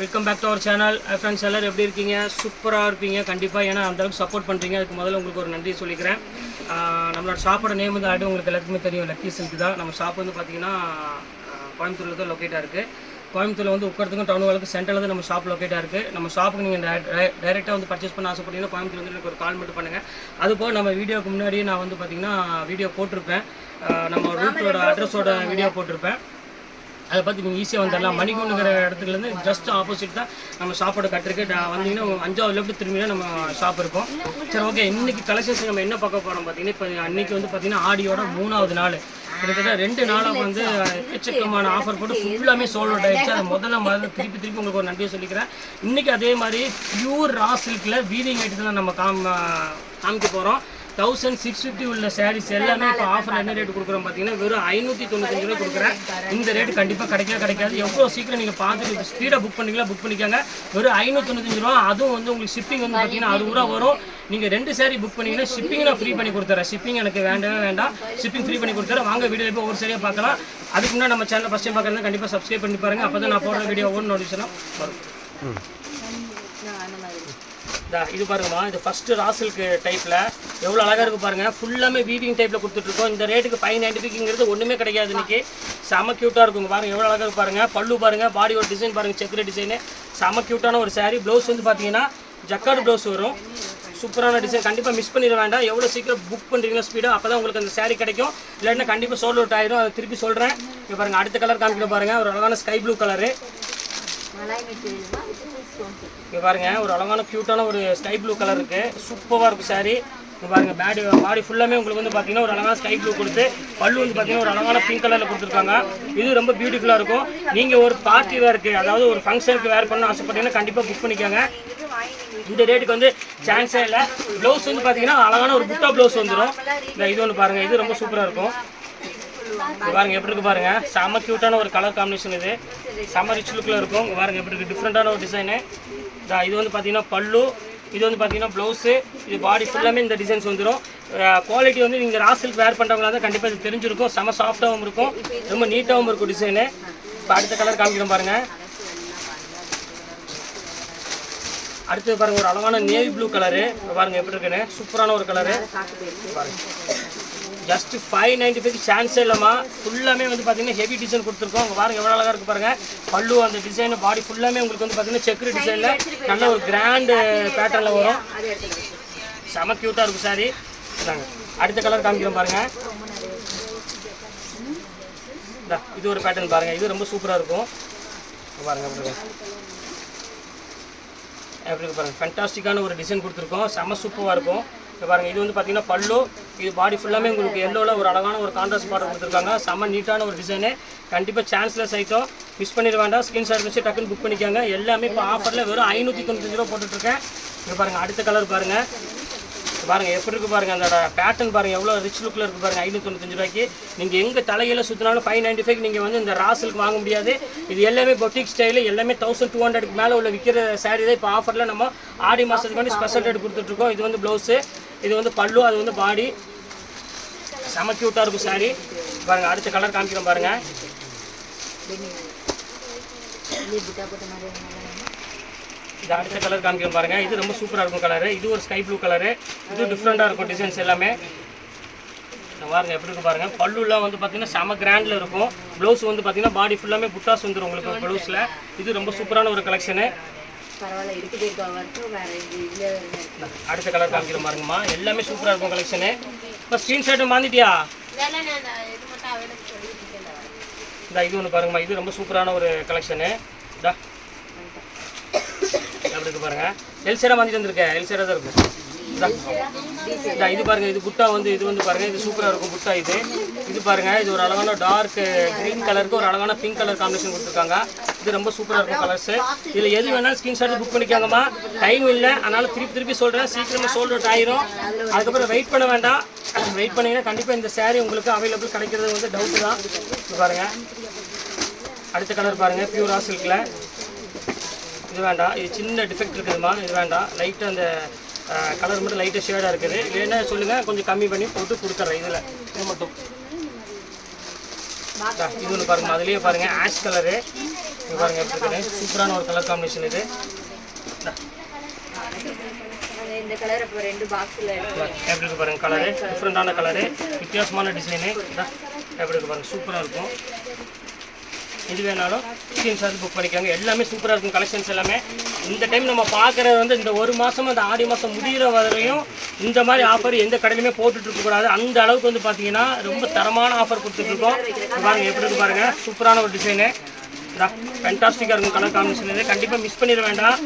Welcome back to our channel friends எல்லோரும் எப்படி இருக்கீங்க? சூப்பராக இருப்பீங்க. கண்டிப்பாக ஏன்னா அந்தளவுக்கு சப்போர்ட் பண்ணுறீங்க அதுக்கு முதல்ல உங்களுக்கு ஒரு நன்றி சொல்லிக்கிறேன். நம்மளோட ஷாப்போட நேம் வந்து ஆல்ரெடி உங்களுக்கு எல்லாத்துக்குமே தெரியும். லக்கி சில்க் தான். நம்ம ஷாப் வந்து பார்த்தீங்கன்னா கோயம்புத்தூரில் தான் லொக்கேட்டாக இருக்குது கோயம்புத்தூரில் வந்து உட்கறதுக்கும் டவுன் வாழ்க்கு சென்டரில் தான் நம்ம ஷாப் லொக்கேட்டாக இருக்குது நம்ம ஷாப்புக்கு நீங்கள் டைரெக்டாக வந்து பர்ச்சேஸ் பண்ண ஆசைப்பட்டீங்கன்னா கோயம்புத்தூர் வந்து எனக்கு ஒரு கால் மட்டும் பண்ணுங்கள் அதுபோல் நம்ம வீடியோக்கு முன்னாடியே நான் வந்து பார்த்தீங்கன்னா வீடியோ போட்டிருப்பேன். நம்ம ரூட்டோட அட்ரஸோட வீடியோ போட்டிருப்பேன். அதை பார்த்து நீங்கள் ஈஸியாக வந்துடலாம். மணிக்கூண்டுங்கிற இடத்துலேருந்து ஜஸ்ட் ஆப்போசிட் தான் நம்ம ஷாப்போட கட்டிருக்கு வந்தீங்கன்னா அஞ்சாவது லெஃப்ட் திரும்பினா நம்ம ஷாப் இருக்கும் சரி ஓகே இன்னைக்கு கலெக்ஷன்ஸ் நம்ம என்ன பார்க்க போகிறோம் பார்த்தீங்கன்னா இப்போ அன்னைக்கு வந்து பார்த்தீங்கன்னா ஆடியோட மூணாவது நாள். கிட்டத்தட்ட ரெண்டு நாளாக வந்து எச்சக்கமான ஆஃபர் போட்டு ஃபுல்லாமே சோல் அவுட் ஆயிடுச்சு. அது முதல்ல மாதிரி திருப்பி திருப்பி உங்களுக்கு ஒரு நன்றியை சொல்லிக்கிறேன். இன்னைக்கு அதே மாதிரி பியூர் ரா சில்கில் வீதிங் ஐட்டத்தில் தான் நம்ம காம் காமிக்க போகிறோம் தௌசண்ட் சிக்ஸ் ஃபிஃப்டி உள்ள சாரீஸ் எல்லாமே இப்போ ஆஃபர் என்ன ரேட் கொடுக்குறோம் பார்த்தீங்கன்னா வெறும் ஐநூற்றி தொண்ணூத்தஞ்சு ரூபா கொடுக்குறேன். இந்த ரேட் கண்டிப்பாக கிடைக்கவே கிடைக்காது. எவ்வளோ சீக்கிரம் நீங்கள் பார்த்துட்டு ஸ்பீடாக புக் பண்ணிக்கலாம் புக் பண்ணிக்கோங்க. வெறும் ஐநூற்றி தொண்ணூத்தஞ்சு ரூபா. அதுவும் வந்து உங்களுக்கு ஷிப்பிங் வந்து பார்த்தீங்கன்னா அறுபது ரூபா வரும். நீங்கள் ரெண்டு சாரி புக் பண்ணிங்கன்னா ஷிப்பிங் நான் ஃப்ரீ பண்ணி கொடுத்துறேன். ஷிப்பிங் எனக்கு வேண்டவே வேண்டாம். ஷிப்பிங் ஃப்ரீ பண்ணி கொடுத்துறேன். வாங்க வீடியோ போய் ஒரு சரியாக பார்க்கலாம். அதுக்கு முன்னாடி நம்ம சேனல் ஃபஸ்ட் டைம் பார்க்குறது கண்டிப்பாக சப்ஸ்கிரைப் பண்ணி பாருங்கள் அப்போ தான் நான் போடுற வீடியோ ஒவ்வொரு நோட்டிஃபிகேஷனும் வரும். இதா, இது பாருங்கம்மா இது ஃபர்ஸ்ட் ராசிலுக்கு டைப்ல எவ்வளோ அழகா இருக்கு பாருங்க. ஃபுல்லாமே வீவிங் டைப்ல கொடுத்துட்ருக்கோம். இந்த ரேட்டுக்கு ஃபைவ் நைன்டி ஃபைவ்ங்கிறது ஒன்றுமே கிடைக்காது இன்னைக்கு. செம க்யூட்டாக இருக்குங்க பாருங்க. எவ்வளோ அழகா இருக்கு பாருங்க. பல்லு பாருங்க. பாடியோட டிசைன் பாருங்க. செக்குர டிசைனு செம க்யூட்டான ஒரு saree. ப்ளவுஸ் வந்து பார்த்தீங்கன்னா ஜக்கார்டு ப்ளவுஸ் வரும். சூப்பரான டிசைன் கண்டிப்பாக மிஸ் பண்ணிட வேண்டாம். எவ்வளோ சீக்கிரம் புக் பண்ணுறீங்களோ ஸ்பீடாக அப்போ தான் உங்களுக்கு அந்த saree கிடைக்கும். இல்லாட்டினா கண்டிப்பாக சோல்ட் அவுட் ஆயிரும். அதை திருப்பி சொல்கிறேன் இப்போ பாருங்க அடுத்த கலர் காமிக்கிற பாருங்க. ஒரு அழகான ஸ்கை ப்ளூ கலரு இங்கே பாருங்கள் ஒரு அழகான க்யூட்டான ஒரு ஸ்கை ப்ளூ கலர் இருக்கு. சூப்பராக இருக்கும் saree. இங்கே பாருங்கள் பாடி பாடி ஃபுல்லாமே உங்களுக்கு வந்து பார்த்தீங்கன்னா ஒரு அழகான ஸ்கை ப்ளூ கொடுத்து பல்லு வந்து பார்த்தீங்கன்னா ஒரு அழகான பிங்க் கலரில் கொடுத்துருக்காங்க. இது ரொம்ப பியூட்டிஃபுல்லாக இருக்கும். நீங்கள் ஒரு பார்ட்டி வேருக்கு அதாவது ஒரு ஃபங்க்ஷனுக்கு வேர் பண்ணணும்னு ஆசைப்பட்டீங்கன்னா கண்டிப்பாக புக் பண்ணிக்கோங்க. இந்த ரேட்டுக்கு வந்து சான்ஸே இல்லை. ப்ளவுஸ் வந்து பார்த்தீங்கன்னா அழகான ஒரு புட்டா ப்ளவுஸ் வந்துடும் இந்த இது ஒன்று பாருங்கள் இது ரொம்ப சூப்பராக இருக்கும். பாருங்க எப்படி இருக்கு பாருங்க. செம க்யூட்டான ஒரு கலர் காம்பினேஷன் இது. செம ரிச் லுக்கில் இருக்கும். பாருங்க எப்படி இருக்கு. டிஃப்ரெண்டான ஒரு டிசைனு இது வந்து பார்த்தீங்கன்னா பல்லு. இது வந்து பார்த்தீங்கன்னா ப்ளவுஸு இது பாடி ஃபுல்லாமே இந்த டிசைன்ஸ் வந்துடும் குவாலிட்டி வந்து நீங்கள் ராசிலுக்கு வேர் பண்ணுறவங்களா தான் கண்டிப்பாக இது தெரிஞ்சிருக்கும். செம சாஃப்டாகவும் இருக்கும். ரொம்ப நீட்டாகவும் இருக்கும் டிசைனு இப்போ அடுத்த கலர் காமிக்கிறோம் பாருங்க. அடுத்தது பாருங்க ஒரு அழகான நேவி ப்ளூ கலரு பாருங்க எப்படி இருக்குன்னு. சூப்பரான ஒரு colour just five ninety five சான்ஸே இல்லைம்மா. ஃபுல்லாமே வந்து பார்த்தீங்கன்னா ஹெவி டிசைன் கொடுத்துருக்கோம். உங்க பாருங்க எவ்வளோ அழகாக இருக்கு பாருங்க. பல்லு அந்த டிசைன் பாடி ஃபுல்லாமே உங்களுக்கு வந்து பார்த்தீங்கன்னா செக்குரி டிசைனில் நல்ல ஒரு கிராண்டு பேட்டர்னில் வரும். செம க்யூட்டாக இருக்கும் சாரி இதாங்க அடுத்த கலர் காமிக்கிறோம் பாருங்க. இந்தா, இது ஒரு பேட்டர்ன் பாருங்க. இது ரொம்ப சூப்பராக இருக்கும். இங்க பாருங்க எப்படி இருக்கு. எப்படி இருக்கு பாருங்க ஃபண்டாஸ்டிக்கான ஒரு டிசைன் கொடுத்துருக்கோம். செம சூப்பராக இருக்கும். இப்போ பாருங்கள் இது வந்து பார்த்தீங்கன்னா பல்லு. இது பாடி ஃபுல்லாமே உங்களுக்கு எல்லோவில் ஒரு அழகான ஒரு கான்ட்ராஸ்ட் பார்டர் கொடுத்துருக்காங்க. செம்ம நீட்டான ஒரு டிசைனு கண்டிப்பாக சான்ஸ்லெஸ் ஐட்டம் மிஸ் பண்ணிட வேண்டாம். ஸ்கிரீன்ஷாட் வச்சு டக்குன்னு புக் பண்ணிக்காங்க. எல்லாமே இப்போ ஆஃபரில் வெறும் ஐநூற்றி தொண்ணூத்தஞ்சு ரூபா போட்டுட்ருக்கேன். இங்க பாருங்கள் அடுத்த கலர் பாருங்கள் பாருங்கள் எப்படி இருக்குது பாருங்க அந்த பேட்டர்ன் பாருங்க எவ்வளோ ரிச் லுக்கில் இருக்கு பாருங்க ஐநூற்றி தொண்ணூத்தஞ்சு ரூபாய்க்கு. நீங்கள் எங்கே தலையில் சுற்றினாலும் ஃபைவ் நைன்டி ஃபைவ் நீங்கள் வந்து இந்த ராசலுக்கு வாங்க முடியாது. இது எல்லாமே பொட்டிக் ஸ்டைலு எல்லாமே தௌசண்ட் டூ ஹண்ட்ரடுக்கு மேலே உள்ள விற்கிற சாரீ தான். இப்போ ஆஃபரில் நம்ம ஆடி மாதத்துக்கு வந்து ஸ்பெஷல் ரேட் கொடுத்துட்ருக்கோம். இது வந்து ப்ளவுஸு இது வந்து பல்லு அது வந்து பாடி. செம க்யூட்டாக இருக்கும் சாரி பாருங்க அடுத்த கலர் காமிக்கிறோம் பாருங்க. இது அடுத்த கலர் காமிக்கிறோம் பாருங்க. இது ரொம்ப சூப்பராக இருக்கும் கலரு இது ஒரு ஸ்கை ப்ளூ கலரு இது டிஃப்ரெண்ட்டாக இருக்கும் டிசைன்ஸ் எல்லாமே. பாருங்க எப்படி இருக்கும் பாருங்க. பல்லுலாம் வந்து பார்த்தீங்கன்னா செம கிராண்டில் இருக்கும். ப்ளவுஸ் வந்து பார்த்தீங்கன்னா பாடி ஃபுல்லாமே புட்டாஸ் வந்துடும் உங்களுக்கு ப்ளவுஸில் இது ரொம்ப சூப்பரான ஒரு கலெக்ஷனு பரவாயில்ல இருக்குது. இப்போ வரைக்கும் வேற இது அடுத்த கலர் காமிக்கிறோம் பாருங்கம்மா. எல்லாமே சூப்பராக இருக்கும் கலெக்ஷனு இப்போ ஸ்க்ரீன்ஷாட்டு மாந்திட்டியா இந்த இது ஒன்று பாருங்கம்மா. இது ரொம்ப சூப்பரான ஒரு கலெக்ஷனு இதா. எப்படி இருக்கு பாருங்க. எல்சேரா மாந்திட்டு வந்திருக்கேன் எல்சேரா தான் இருக்கும். இதா. இதா, இது பாருங்க. இது புட்டா வந்து இது வந்து பாருங்க. இது சூப்பராக இருக்கும் புட்டா இது. இது பாருங்க. இது ஒரு அழகான டார்க் கிரீன் கலருக்கு ஒரு அழகான பிங்க் கலர் காம்பினேஷன் கொடுத்துருக்காங்க. இது ரொம்ப சூப்பராக இருக்கும் கலர்ஸ் இதில் எது வேணாலும் ஸ்க்ரீன்ஷாட் புக் பண்ணிக்கோங்கம்மா. டைம் இல்லை. அதனால திருப்பி திருப்பி சொல்கிறேன் சீக்கிரமாக சோல்ட் அவுட் ஆயிரும். அதுக்கப்புறம் வெயிட் பண்ண வேண்டாம். வெயிட் பண்ணீங்கன்னா கண்டிப்பாக இந்த saree உங்களுக்கு அவைலபிள் கிடைக்கிறது வந்து டவுட்டு தான். இது பாருங்க. அடுத்த கலர் பாருங்க. பியூரா சில்கில் இது வேண்டாம். இது சின்ன டிஃபெக்ட் இருக்குதுமா இது வேண்டாம். லைட்டாக அந்த கலர் மட்டும் லைட்டாக ஷேடாக இருக்குது. வேணா சொல்லுங்கள் கொஞ்சம் கம்மி பண்ணி போட்டு கொடுத்துட்றேன் இதில். இது மட்டும். இதா, ஒன்று பாருங்க அதுலேயே பாருங்க. ஆஷ் கலரு பாருங்க எப்படி சூப்பரான ஒரு கலர் காம்பினேஷன் இது. இந்தா, அந்த இந்த கலர் இப்போ ரெண்டு பாக்ஸில் எப்படி இருக்கு. பாருங்க கலரு டிஃப்ரெண்டான கலரு வித்தியாசமான டிசைனு எப்படி இருக்கு பாருங்க. சூப்பராக இருக்கும். இது வேணாலும் ஸ்கிரீன்ஷாட் புக் பண்ணிக்கோங்க. எல்லாமே சூப்பராக இருக்கும். கலெக்ஷன்ஸ் எல்லாமே. இந்த டைம் நம்ம பார்க்குறது வந்து இந்த ஒரு மாதம் அந்த ஆடி மாதம் முடிகிற வரையும் இந்த மாதிரி ஆஃபர் எந்த கடையிலுமே போட்டுட்டு இருக்கக்கூடாது அந்த அளவுக்கு வந்து பார்த்தீங்கன்னா ரொம்ப தரமான ஆஃபர் கொடுத்துட்ருக்கோம் பாருங்க எப்படி இருக்கு பாருங்க. சூப்பரான ஒரு டிசைனு ஃபேண்டாஸ்டிக்காக இருக்கும் கலர் காம்பினேஷன் இது. கண்டிப்பாக மிஸ் பண்ணிட வேண்டாம்.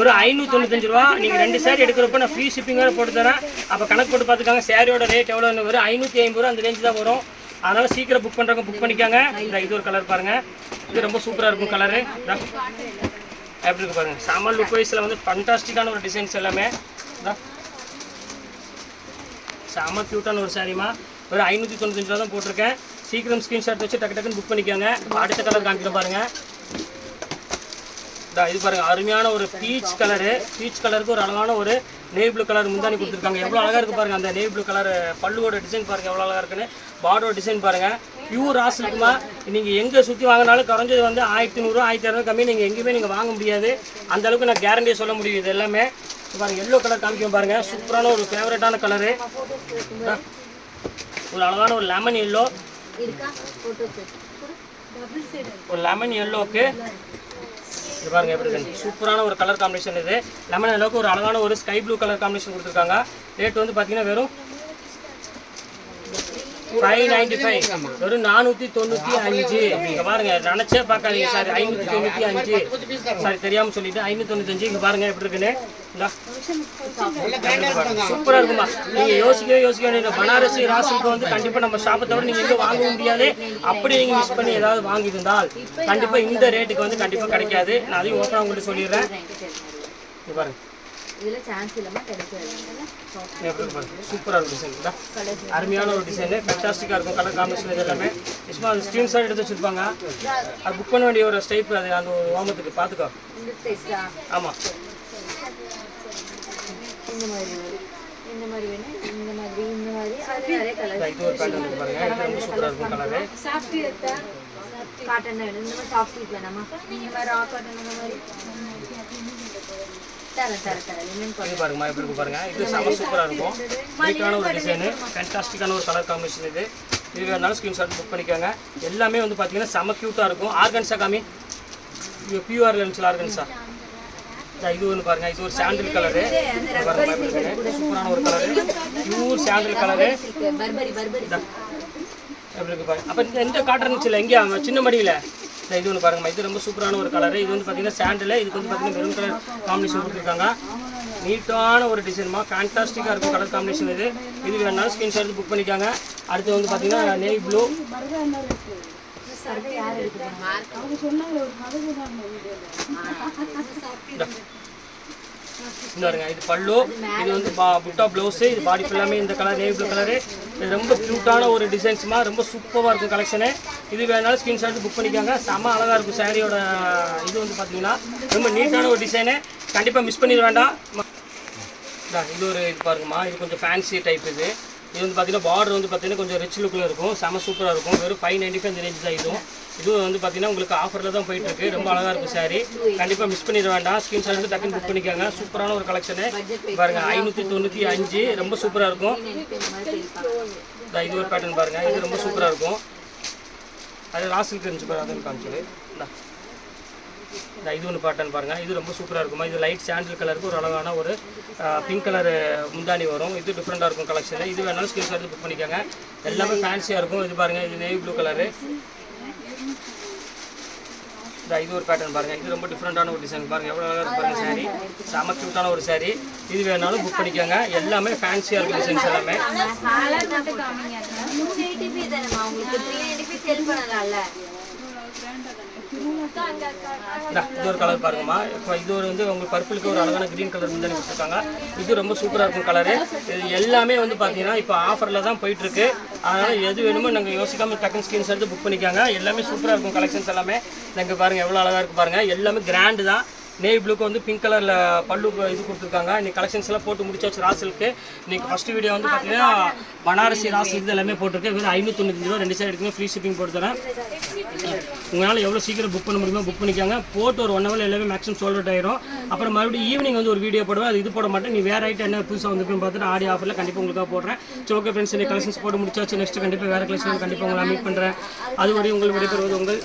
ஒரு ஐநூற்றி தொண்ணூத்தஞ்சு ரூபா. நீங்கள் ரெண்டு சேரீ எடுக்கிறப்ப நான் ஃப்ரீ ஷிப்பிங்காக போட்டு தரேன். அப்போ கணக்கு போட்டு பார்த்துக்காங்க. சேரீயோட ரேட் எவ்வளோன்னு வரும் ஐநூற்றி ஐம்பது ரூபா அந்த ரேஞ்சு தான் வரும். அதனால் சீக்கிரம் புக் பண்ணுறவங்க புக் பண்ணிக்காங்க. இந்த இது ஒரு கலர் பாருங்கள் இது ரொம்ப சூப்பராக இருக்கும் கலரு எப்படி இருக்கு பாருங்கள் சாமல் லுக் வைஸில் வந்து ஃபண்டாஸ்டிக்கான ஒரு டிசைன்ஸ் எல்லாமே. இதா. க்யூட்டான ஒரு சாரீமா ஒரு ஐநூற்றி தொண்ணூத்தஞ்சு ரூபா தான் போட்டிருக்கேன். சீக்கிரம் ஸ்க்ரீன்ஷாட் வச்சு டக்கு டக்குன்னு புக் பண்ணிக்கோங்க. அடுத்த கலர் காமிக்கிற பாருங்க. இது பாருங்க. அருமையான ஒரு பீச் கலரு பீச் கலருக்கு ஒரு அழகான ஒரு நேவி ப்ளூ கலர் முந்தானி கொடுத்துருக்காங்க. எவ்வளோ அழகாக இருக்கு பாருங்க அந்த நேவி ப்ளூ கலர் பல்லுவோட டிசைன் பாருங்க எவ்வளோ அழகாக இருக்குன்னு. பார்டரோட டிசைன் பாருங்க. பியூர் ராஸ் இருக்குமா நீங்கள் எங்கே சுற்றி வாங்கினாலும் குறைஞ்சது வந்து ஆயிரத்தி நூறுரூவா ஆயிரத்தி இரநூறு கம்மி நீங்கள் எங்கேயுமே நீங்கள் வாங்க முடியாது. அந்த அளவுக்கு நான் கேரண்டியாக சொல்ல முடியும் இது எல்லாமே. பாருங்கள் பாருங்க எல்லோ கலர் காமிக்கும் பாருங்க. சூப்பரான ஒரு ஃபேவரட்டான கலரு ஒரு அழகான ஒரு லெமன் எல்லோ ஒரு லெமன் எல்லோக்கு இது பாருங்க எப்படி இருக்கு. சூப்பரான ஒரு கலர் காம்பினேஷன் இது. லெமன் எல்லோக்கு ஒரு அழகான ஒரு ஸ்கை ப்ளூ கலர் காம்பினேஷன் கொடுத்துருக்காங்க. ரேட் வந்து பார்த்தீங்கன்னா வெறும் ஃபைவ் நைன்டி ஃபைவ் வெறும் நானூற்றி தொண்ணூற்றி அஞ்சு. இங்கே பாருங்க நினச்சே பார்க்காதீங்க சார். ஐநூற்றி தொண்ணூற்றி அஞ்சு. சார் தெரியாமல் சொல்லிட்டு ஐநூற்றி தொண்ணூத்தஞ்சு இங்கே பாருங்க எப்படி இருக்குன்னு. இந்தா. சூப்பரா இருக்குமா? நீங்க யோசிக்கவே யோசிக்க வேண்டிய பனாரசி ராசிக்கு வந்து கண்டிப்பாக நம்ம ஷாப்பை தவிர நீங்கள் எங்க வாங்க முடியாது. அப்படி நீங்கள் மிஸ் பண்ணி ஏதாவது வாங்கியிருந்தால் கண்டிப்பாக இந்த ரேட்டுக்கு வந்து கண்டிப்பாக கிடைக்காது. நான் அதையும் ஓப்பனா உங்களுக்கு சொல்லிடுறேன். இங்க பாருங்க. இதில் சான்ஸ் இல்லாமல் கிடைக்காது இங்க எப்படி இருக்கு பாருங்க சூப்பரா இருக்கும் டிசைன் அருமையான ஒரு டிசைன் ஃபேண்டாஸ்டிக்கா இருக்கும். கலர் காம்பினேஷன் இது எல்லாமே. சும்மா அது ஸ்க்ரீன்ஷாட் எடுத்து வச்சிருப்பாங்க. அது புக் பண்ண வேண்டிய ஒரு ஸ்டைப் அது. அந்த ஒரு ஓமத்துக்கு பார்த்துக்கோ இந்த டெஸ்டா ஆமா. இந்த மாதிரி வரும் இந்த மாதிரி வேணும். இந்த மாதிரி இந்த மாதிரி. அது நிறைய கலர் இது ஒரு பேட்டர்ன் இருக்கு பாருங்க. இது ரொம்ப சூப்பரா இருக்கும் கலரு காட்டன் வேணும். இந்த மாதிரி சாஃப்ட் சீட் வேணாமா? இந்த மாதிரி ரா காட்டன் இந்த மாதிரி தரேன் தரேன் தரேன் லினன் இது பாருங்கம்மா எப்படி இருக்கு பாருங்க இது செம சூப்பராக இருக்கும். நீட்டான ஒரு டிசைனு ஃபேண்டாஸ்டிக்கான ஒரு கலர் காம்பினேஷன் இது. இது வேணாலும் ஸ்க்ரீன்ஷாட் புக் பண்ணிக்கோங்க. எல்லாமே வந்து பார்த்தீங்கன்னா செம க்யூட்டாக இருக்கும். ஆர்கன்ஸா காமி இது பியூஆர் லென்ஸில் ஆர்கன்ஸா இது ஒன்று பாருங்க. இது ஒரு சாண்டில் கலரு. சூப்பரான ஒரு கலரு பியூர் சாண்டில் கலரு எப்படி இருக்கு பாருங்க. அப்போ இந்த எந்த காட்டன் இருந்துச்சுல எங்கேயா? சின்ன மடியில்? இது ஒன்று பாருங்கம்மா. இது ரொம்ப சூப்பரான ஒரு கலர் இது வந்து பார்த்தீங்கன்னா சாண்டில் இதுக்கு வந்து பார்த்தீங்கன்னா மெரூன் கலர் காம்பினேஷன் கொடுத்துருக்காங்க. நீட்டான ஒரு டிசைன்மா ஃபேண்டாஸ்டிக்காக இருக்கும் கலர் காம்பினேஷன் இது. இது வேணாலும் ஸ்க்ரீன்ஷாட் புக் பண்ணிக்காங்க. அடுத்து வந்து பார்த்தீங்கன்னா நேவி ப்ளூ இந்த பாருங்க இது பல்லு இது வந்து பா புட்டா ப்ளவுஸு இது பாடி ஃபுல்லாமே இந்த கலர் நேவி ப்ளூ கலரு இது ரொம்ப க்யூட்டான ஒரு டிசைன்ஸ்மா ரொம்ப சூப்பராக இருக்கும் கலெக்ஷனு இது வேணாலும் ஸ்கிரீன்ஷாட் புக் பண்ணிக்காங்க. செம அழகாக இருக்கும் சாரியோட இது வந்து பார்த்தீங்கன்னா ரொம்ப நீட்டான ஒரு டிசைனு கண்டிப்பாக மிஸ் பண்ணிட வேண்டாம். இது ஒரு இது பாருங்கம்மா இது கொஞ்சம் ஃபேன்சி டைப் இது. இது வந்து பார்த்தீங்கன்னா பார்டர் வந்து பார்த்தீங்கன்னா கொஞ்சம் ரிச் லுக்கில் இருக்கும். செம சூப்பராக இருக்கும். வெறும் ஃபைவ் நைன்டி ஃபைவ் ரேஞ்ச் தான் இதுவும். இதுவும் வந்து பார்த்தீங்கன்னா உங்களுக்கு ஆஃபரில் தான் போயிட்டு இருக்கு. ரொம்ப அழகாக இருக்கும் சாரி கண்டிப்பாக மிஸ் பண்ணிட வேண்டாம். ஸ்கிரீன்ஷாட் வந்து டக்குன்னு புக் பண்ணிக்கோங்க. சூப்பரான ஒரு கலெக்ஷனு பாருங்கள் ஐநூற்றி தொண்ணூற்றி அஞ்சு. ரொம்ப சூப்பராக இருக்கும். இது ஒரு பேட்டர்ன் பாருங்கள் இது ரொம்ப சூப்பராக இருக்கும். அது ராசில் இருந்துச்சு பாரு அதுன்னு காமிச்சது இந்த இது ஒன்று பேட்டர்ன் பாருங்கள் இது ரொம்ப சூப்பராக இருக்குமா? இது லைட் சாண்டில் கலருக்கு ஒரு அழகான ஒரு பிங்க் கலர் முந்தானி வரும். இது டிஃப்ரெண்ட்டாக இருக்கும் கலெக்ஷன் இது வேணாலும் ஸ்கிரீன் எடுத்து புக் பண்ணிக்கோங்க. எல்லாமே ஃபேன்சியாக இருக்கும். இது பாருங்கள் இது நேவி ப்ளூ கலரு இந்த இது ஒரு பேட்டர்ன் பாருங்கள் இது ரொம்ப டிஃப்ரெண்ட்டான ஒரு டிசைன் பாருங்கள் எவ்வளோ அழகாக பாருங்கள் சாரி செம க்யூட்டான ஒரு சாரி இது வேணாலும் புக் பண்ணிக்கோங்க. எல்லாமே ஃபேன்சியாக இருக்கும் டிசைன்ஸ் எல்லாமே. உங்களுக்கு த்ரீ நைன்டி ஃபைவ் செல் பண்ணலாம்ல இந்தா, இது ஒரு கலர் பாருங்கம்மா. இப்போ இது ஒரு வந்து உங்களுக்கு பர்பிளுக்கு ஒரு அழகான க்ரீன் கலர் முந்தானி கொடுத்துருக்காங்க. இது ரொம்ப சூப்பராக இருக்கும் கலரு இது எல்லாமே வந்து பார்த்தீங்கன்னா இப்போ ஆஃபரில் தான் போயிட்டுருக்கு. அதனால் எது வேணுமோ நாங்கள் யோசிக்காமல் டக்குன்னு ஸ்கிரீன்ஸ் எடுத்து புக் பண்ணிக்காங்க. எல்லாமே சூப்பராக இருக்கும் கலெக்ஷன்ஸ் எல்லாமே. நாங்கள் பாருங்கள் எவ்வளோ அழகாக இருக்குது பாருங்கள் எல்லாமே கிராண்டு தான். நேவி ப்ளூக்கு வந்து பிங்க் கலரில் பல்லு இது கொடுத்துருக்காங்க. இன்னைக்கு கலெக்ஷன்ஸ்லாம் போட்டு முடிச்சாச்சு ராசலுக்கு இன்னைக்கு ஃபஸ்ட்டு வீடியோ வந்து பார்த்தீங்கன்னா பனாரசி ராசல் இது எல்லாமே போட்டிருக்கு. வெறும் ஐநூற்றி ரூபா ரெண்டு சைடு எடுக்குமே ஃப்ரீ ஷிப்பிங் போட்டு தரேன். உங்களால் எவ்வளோ சீக்கிரம் புக் பண்ண முடியுமோ புக் பண்ணிக்கோங்க. போட்டு ஒரு ஒன் ஹவர் எல்லாமே மேக்ஸிமம் சோல்ட் அவுட் ஆயிரும். அப்புறம் மறுபடியும் ஈவினிங் வந்து ஒரு வீடியோ போடுவேன். அது இது போட மாட்டேன். நீ வேறு ஐட்டம் என்ன புதுசாக வந்துருக்குன்னு பார்த்துட்டு ஆடி ஆஃபரில் கண்டிப்பாக உங்களுக்காக போடுறேன். ஸோ ஓகே ஃப்ரெண்ட்ஸ் இன்னைக்கு கலெக்ஷன்ஸ் போட்டு முடிச்சாச்சு. நெக்ஸ்ட் கண்டிப்பாக வேறு கலெக்ஷன் கண்டிப்பாக உங்களை மீட் பண்ணுறேன் அது வரையும் உங்கள் விடைபெறுவது உங்கள்